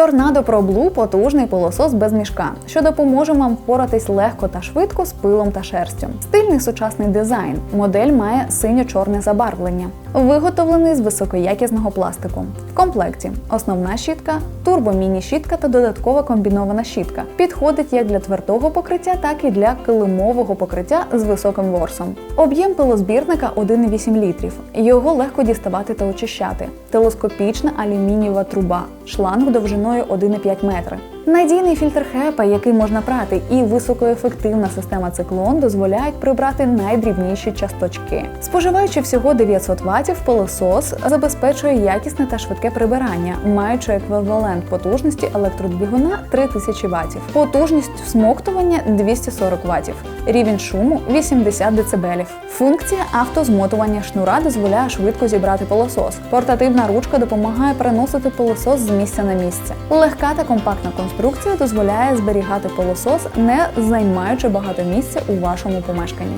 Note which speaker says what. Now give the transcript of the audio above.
Speaker 1: Торнадо Pro Blue – потужний пилосос без мішка, що допоможе вам впоратись легко та швидко з пилом та шерстю. Стильний сучасний дизайн. Модель має синьо-чорне забарвлення, виготовлений з високоякісного пластику. Комплекті основна щітка, турбо-міні-щітка та додаткова комбінована щітка. Підходить як для твердого покриття, так і для килимового покриття з високим ворсом. Об'єм пилозбірника 1,8 літрів. Його легко діставати та очищати. Телескопічна алюмінієва труба, шланг довжиною 1,5 метри. Надійний фільтр хепа, який можна прати, і високоефективна система циклон дозволяють прибрати найдрібніші часточки. Споживаючи всього 900 Вт, пилосос забезпечує якісне та швидке прибирання, маючи еквівалент потужності електродвигуна 3000 Вт. Потужність всмоктування 240 Вт. Рівень шуму 80 дБ. Функція автозмотування шнура дозволяє швидко зібрати пилосос. Портативна ручка допомагає переносити пилосос з місця на місце. Легка та компактна конструкція дозволяє зберігати пилосос, не займаючи багато місця у вашому помешканні.